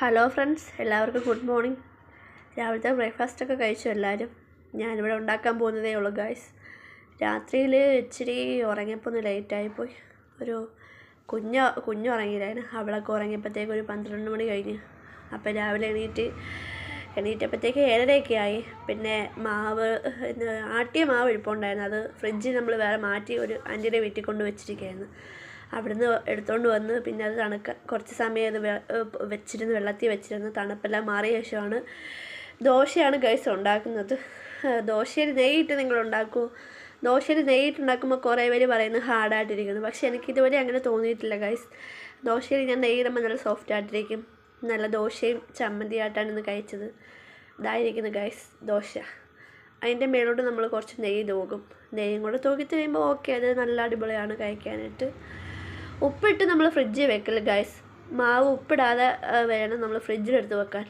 Hello friends എല്ലാവർക്കും good morning. രാവിലത്തെ breakfast ഒക്കെ കഴിച്ചു എല്ലാവരും. ഞാനിവിടെ ഉണ്ടാക്കാൻ പോകുന്നതേ ഉള്ളൂ ഗായ്സ്. രാത്രിയിൽ ഇച്ചിരി ഉറങ്ങിയപ്പോൾ ഒന്ന് ലേറ്റായിപ്പോയി. ഒരു കുഞ്ഞ കുഞ്ഞ് ഉറങ്ങിയില്ലായിരുന്നു. അവളൊക്കെ ഉറങ്ങിയപ്പോഴത്തേക്ക് ഒരു പന്ത്രണ്ട് മണി കഴിഞ്ഞ്. അപ്പോൾ രാവിലെ എണീറ്റ് എണീറ്റപ്പോഴത്തേക്ക് ഏഴരയൊക്കെ ആയി. പിന്നെ മാവ് ആട്ടിയ മാവ് ഇരിപ്പുണ്ടായിരുന്നു. അത് ഫ്രിഡ്ജിൽ നമ്മൾ വേറെ മാറ്റി ഒരു ആന്റിയുടെ വീട്ടിൽ കൊണ്ട് വെച്ചിരിക്കുകയായിരുന്നു. അവിടുന്ന് എടുത്തുകൊണ്ട് വന്ന് പിന്നെ അത് തണുക്ക കുറച്ച് സമയം അത് വെച്ചിരുന്ന് വെള്ളത്തിൽ വെച്ചിരുന്ന് തണുപ്പെല്ലാം മാറിയ ശേഷമാണ് ദോശയാണ് ഗൈസ് ഉണ്ടാക്കുന്നത്. ദോശയിൽ നെയ്യിട്ട് നിങ്ങൾ ഉണ്ടാക്കൂ ദോശയിൽ നെയ്യിട്ട് ഉണ്ടാക്കുമ്പോൾ കുറേ പേര് പറയുന്നത് ഹാർഡായിട്ടിരിക്കുന്നു പക്ഷേ എനിക്ക് ഇതുവരെ അങ്ങനെ തോന്നിയിട്ടില്ല ഗൈസ് ദോശയിൽ ഞാൻ നെയ്യിടുമ്പോൾ നല്ല സോഫ്റ്റ് ആയിട്ടിരിക്കും. നല്ല ദോശയും ചമ്മന്തിയായിട്ടാണ് ഇന്ന് കഴിച്ചത്. ഇതായിരിക്കുന്നു ഗൈസ് ദോശ. അതിന്റെ മേലോട്ട് നമ്മൾ കുറച്ച് നെയ്യ് തൂകും. നെയ്യും കൂടെ തൂക്കി കഴിയുമ്പോൾ ഓക്കെ അത് നല്ല അടിപൊളിയാണ് കഴിക്കാനായിട്ട്. ഉപ്പിട്ട് നമ്മൾ ഫ്രിഡ്ജിൽ വെക്കൽ ഗൈസ് മാവ് ഉപ്പിടാതെ വേണം നമ്മൾ ഫ്രിഡ്ജിലെടുത്ത് വെക്കാൻ.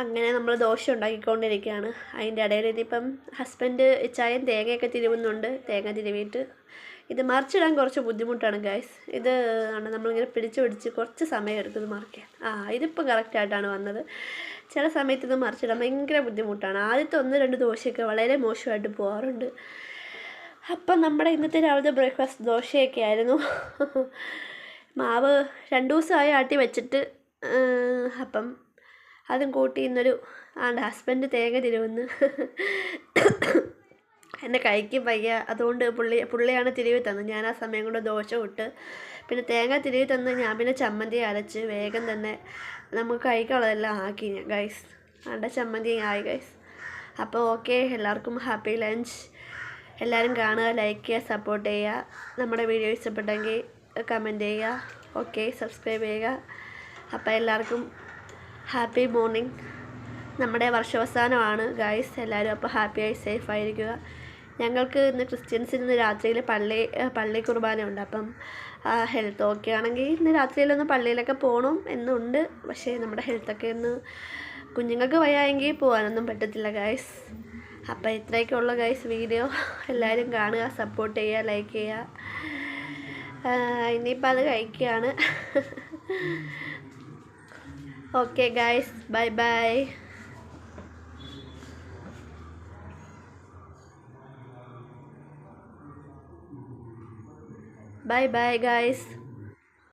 അങ്ങനെ നമ്മൾ ദോശ ഉണ്ടാക്കിക്കൊണ്ടിരിക്കുകയാണ്. അതിന്റെ ഇടയിൽ ഇനിയിപ്പം ഹസ്ബൻഡ് ചായയും തേങ്ങയൊക്കെ തിരുവുന്നുണ്ട്. തേങ്ങ തിരുവിയിട്ട് ഇത് മറിച്ചിടാൻ കുറച്ച് ബുദ്ധിമുട്ടാണ് ഗൈസ് ഇത് ആണ് നമ്മളിങ്ങനെ പിടിച്ച് പിടിച്ച് കുറച്ച് സമയം എടുക്കും ഇത് മറിക്കാൻ. ആ ഇതിപ്പോൾ കറക്റ്റായിട്ടാണ് വന്നത്. ചില സമയത്ത് ഇത് മറിച്ചിടാൻ ഭയങ്കര ബുദ്ധിമുട്ടാണ്. ആദ്യത്തെ ഒന്ന് രണ്ട് ദോശയൊക്കെ വളരെ മോശമായിട്ട് പോകാറുണ്ട് അപ്പം നമ്മുടെ ഇന്നത്തെ രാവിലത്തെ ബ്രേക്ക്ഫാസ്റ്റ് ദോശയൊക്കെ ആയിരുന്നു. മാവ് രണ്ട് ദിവസമായി ആട്ടി വെച്ചിട്ട് അപ്പം അതും കൂട്ടി ഇന്നൊരു ആണ്ട് ഹസ്ബൻഡ് തേങ്ങ തിരുവന്ന്. എന്റെ കൈക്ക് വയ്യ. അതുകൊണ്ട് പുള്ളി പുള്ളിയാണ് തിരിവി തന്നത്. ഞാൻ ആ സമയം കൊണ്ട് ദോശ ഇട്ട് പിന്നെ തേങ്ങ തിരിവി തന്ന് ഞാൻ പിന്നെ ചമ്മന്തി അരച്ച് വേഗം തന്നെ നമുക്ക് കഴിക്കാനുള്ളതെല്ലാം ആക്കി ഞാൻ ഗൈസ് ആണ്ട ചമ്മന്തി ആയി ഗൈസ് അപ്പോൾ ഓക്കെ. എല്ലാവർക്കും ഹാപ്പി ലഞ്ച്. എല്ലാവരും കാണുക ലൈക്ക് ചെയ്യുക സപ്പോർട്ട് ചെയ്യുക. നമ്മുടെ വീഡിയോ ഇഷ്ടപ്പെട്ടെങ്കിൽ കമന്റ് ചെയ്യുക. ഓക്കെ സബ്സ്ക്രൈബ് ചെയ്യുക. അപ്പോൾ എല്ലാവർക്കും ഹാപ്പി മോർണിംഗ് നമ്മുടെ വർഷാവസാനമാണ് ഗായ്സ് എല്ലാവരും അപ്പോൾ ഹാപ്പിയായി സേഫ് ആയിരിക്കുക. ഞങ്ങൾക്ക് ഇന്ന് ക്രിസ്ത്യൻസിന് ഇന്ന് രാത്രിയിൽ പള്ളി പള്ളി കുർബാന ഉണ്ട്. അപ്പം ഹെൽത്ത് ഓക്കെ ആണെങ്കിൽ ഇന്ന് രാത്രിയിലൊന്ന് പള്ളിയിലൊക്കെ പോകണം എന്നുണ്ട്. പക്ഷേ നമ്മുടെ ഹെൽത്തൊക്കെ ഒന്ന് കുഞ്ഞുങ്ങൾക്ക് വയ്യായെങ്കിൽ പോകാനൊന്നും പറ്റത്തില്ല ഗായ്സ് അപ്പോൾ ഇത്രയൊക്കെ ഉള്ള ഗൈസ് വീഡിയോ എല്ലാവരും കാണുക സപ്പോർട്ട് ചെയ്യുക ലൈക്ക് ചെയ്യുക. ഇനിയിപ്പോൾ അത് കഴിക്കുകയാണ്. Okay guys bye bye bye bye guys